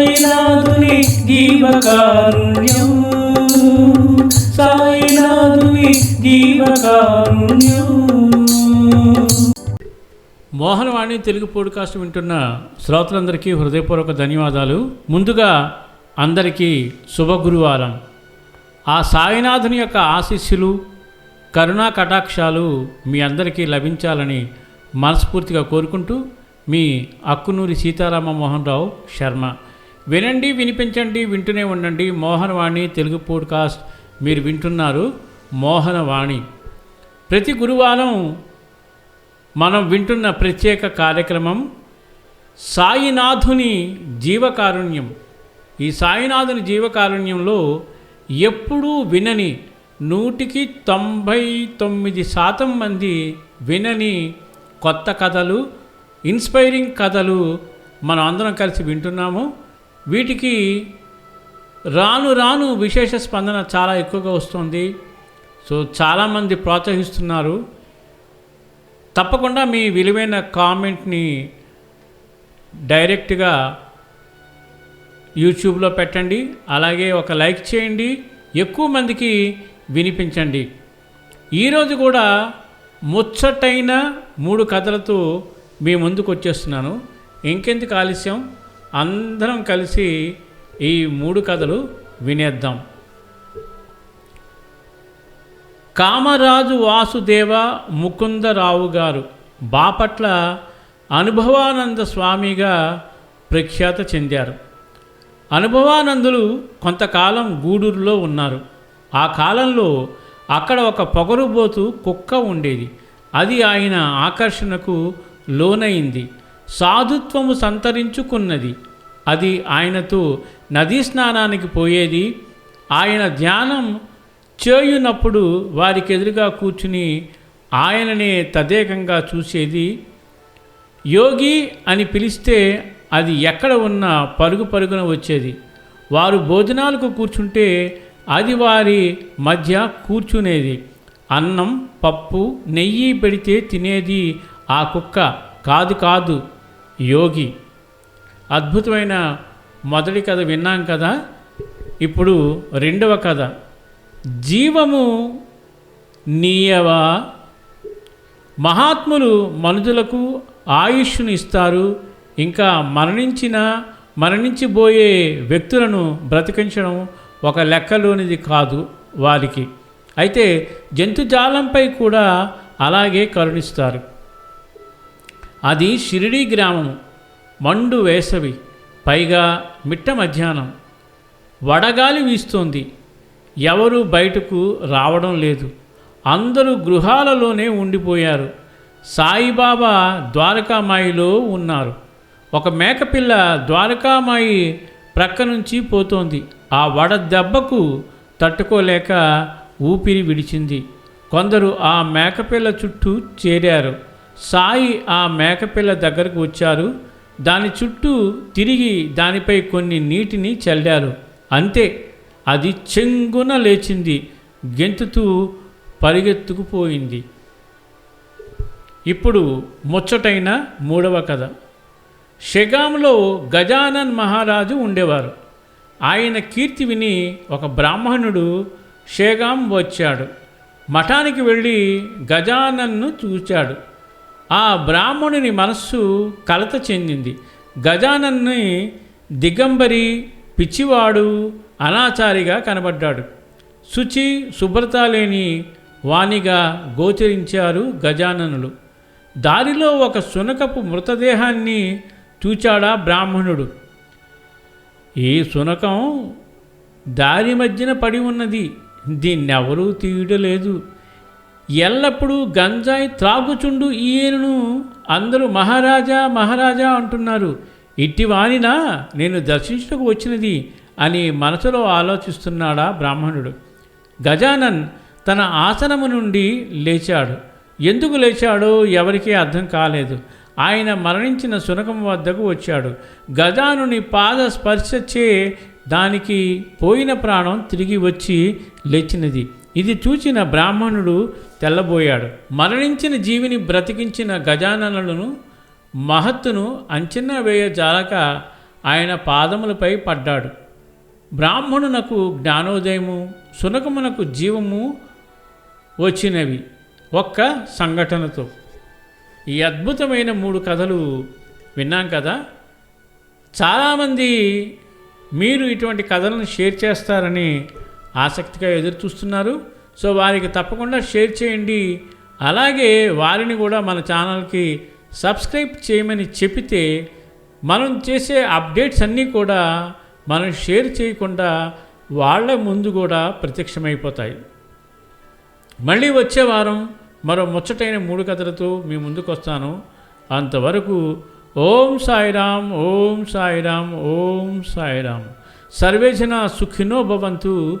సాయినాథుని జీవకారుణ్యం. సాయినాథుని జీవకారుణ్యం. మోహనవాణి తెలుగు పోడ్కాస్ట్ వింటున్న శ్రోతలందరికీ హృదయపూర్వక ధన్యవాదాలు. ముందుగా అందరికీ శుభగురువారం. ఆ సాయినాథుని యొక్క ఆశీస్సులు కరుణా కటాక్షాలు మీ అందరికీ లభించాలని మనస్ఫూర్తిగా కోరుకుంటూ మీ అక్కునూరి సీతారామ మోహన్ రావు శర్మ. వినండి వినిపించండి వింటూనే ఉండండి. మోహనవాణి తెలుగు పోడ్కాస్ట్. మీరు వింటున్నారు మోహనవాణి. ప్రతి గురువారం మనం వింటున్న ప్రత్యేక కార్యక్రమం సాయినాథుని జీవకారుణ్యం. ఈ సాయినాథుని జీవకారుణ్యంలో ఎప్పుడూ వినని నూటికి తొంభై తొమ్మిది శాతం మంది వినని కొత్త కథలు ఇన్స్పైరింగ్ కథలు మనం అందరం కలిసి వింటున్నాము. వీటికి రాను రాను విశేష స్పందన చాలా ఎక్కువగా వస్తుంది. సో చాలామంది ప్రోత్సహిస్తున్నారు. తప్పకుండా మీ విలువైన కామెంట్ని డైరెక్ట్గా యూట్యూబ్లో పెట్టండి. అలాగే ఒక లైక్ చేయండి. ఎక్కువ మందికి వినిపించండి. ఈరోజు కూడా ముచ్చటైన మూడు కథలతో మీ ముందుకు వచ్చేస్తున్నాను. ఇంకెందుకు ఆలస్యం? అందరం కలిసి ఈ మూడు కథలు వినేద్దాం. కామరాజు వాసుదేవ ముకుందరావు గారు బాపట్ల అనుభవానంద స్వామిగా ప్రఖ్యాత చెందారు. అనుభవానందులు కొంతకాలం గూడూరులో ఉన్నారు. ఆ కాలంలో అక్కడ ఒక పొగరుబోతు కుక్క ఉండేది. అది ఆయన ఆకర్షణకు లోనైంది. సాధుత్వము సంతరించుకున్నది. అది ఆయనతో నదీ స్నానానికి పోయేది. ఆయన ధ్యానం చేయునప్పుడు వారికి ఎదురుగా కూర్చుని ఆయననే తదేకంగా చూసేది. యోగి అని పిలిస్తే అది ఎక్కడ ఉన్నా పరుగు పరుగున వచ్చేది. వారు భోజనాలకు కూర్చుంటే అది వారి మధ్య కూర్చునేది. అన్నం పప్పు నెయ్యి పెడితే తినేది ఆ కుక్క. కాదు కాదు యోగి. అద్భుతమైన మొదటి కథ విన్నాం కదా? ఇప్పుడు రెండవ కథ. జీవము నీయవా? మహాత్ములు మనుషులకు ఆయుష్ను ఇస్తారు. ఇంకా మరణించిన మరణించిపోయే వ్యక్తులను బ్రతికించడం ఒక లెక్కలోనిది కాదు వారికి. అయితే జంతుజాలంపై కూడా అలాగే కరుణిస్తారు. అది షిరిడీ గ్రామము. మండు వేసవి పైగా మిట్ట మధ్యాహ్నం. వడగాలి వీస్తోంది. ఎవరు బయటకు రావడం లేదు. అందరూ గృహాలలోనే ఉండిపోయారు. సాయిబాబా ద్వారకామాయిలో ఉన్నారు. ఒక మేకపిల్ల ద్వారకామాయి ప్రక్క నుంచి పోతోంది. ఆ వడ దెబ్బకు తట్టుకోలేక ఊపిరి విడిచింది. కొందరు ఆ మేకపిల్ల చుట్టూ చేరారు. సాయి ఆ మేకపిల్ల దగ్గరకు వచ్చారు. దాని చుట్టూ తిరిగి దానిపై కొన్ని నీటిని చల్లారు. అంతే అది చెంగున లేచింది గెంతుతూ పరిగెత్తుకుపోయింది. ఇప్పుడు ముచ్చటైన మూడవ కథ. షెగాంలో గజానన్ మహారాజు ఉండేవారు. ఆయన కీర్తి విని ఒక బ్రాహ్మణుడు షేగాం వచ్చాడు. మఠానికి వెళ్ళి గజానన్ను చూచాడు. ఆ బ్రాహ్మణుని మనస్సు కలత చెందింది. గజానన్ని దిగంబరి పిచ్చివాడు అనాచారిగా కనబడ్డాడు. శుచి శుభ్రత లేని వాణిగా గోచరించారు గజాననులు. దారిలో ఒక శునకపు మృతదేహాన్ని చూచాడా బ్రాహ్మణుడు. ఈ శునకం దారి మధ్యన పడి ఉన్నది. దీన్నెవరూ తీయడలేదు ఎల్లప్పుడూ గంజాయి త్రాగుచుండు ఈయనను అందరూ మహారాజా మహారాజా అంటున్నారు. ఇట్టివానినా నేను దర్శించుటకు వచ్చినది అని మనసులో ఆలోచిస్తున్నాడా బ్రాహ్మణుడు. గజానన్ తన ఆసనము నుండి లేచాడు. ఎందుకు లేచాడో ఎవరికీ అర్థం కాలేదు. ఆయన మరణించిన శునకం వద్దకు వచ్చాడు. గజానుని పాద స్పర్శచే దానికి పోయిన ప్రాణం తిరిగి వచ్చి లేచినది. ఇది చూచిన బ్రాహ్మణుడు తెల్లబోయాడు. మరణించిన జీవిని బ్రతికించిన గజాననులను మహత్తును అంచనా వేయ జాలక ఆయన పాదములపై పడ్డాడు. బ్రాహ్మణునకు జ్ఞానోదయము సునకమునకు జీవము వచ్చినవి ఒక్క సంఘటనతో. ఈ అద్భుతమైన మూడు కథలు విన్నాం కదా? చాలామంది మీరు ఇటువంటి కథలను షేర్ చేస్తారని ఆసక్తిగా ఎదురు చూస్తున్నారు. సో వారికి తప్పకుండా షేర్ చేయండి. అలాగే వారిని కూడా మన ఛానల్కి సబ్స్క్రైబ్ చేయమని చెబితే మనం చేసే అప్డేట్స్ అన్నీ కూడా మనం షేర్ చేయకుండా వాళ్ళ ముందు కూడా ప్రత్యక్షమైపోతాయి. మళ్ళీ వచ్చే వారం మరో ముచ్చటైన మూడు కథలతో మీ ముందుకు వస్తాను. అంతవరకు ఓం సాయిరామ్ ఓం సాయిరామ్ ఓం సాయిరామ్. సర్వేజన సుఖినో భవంతు.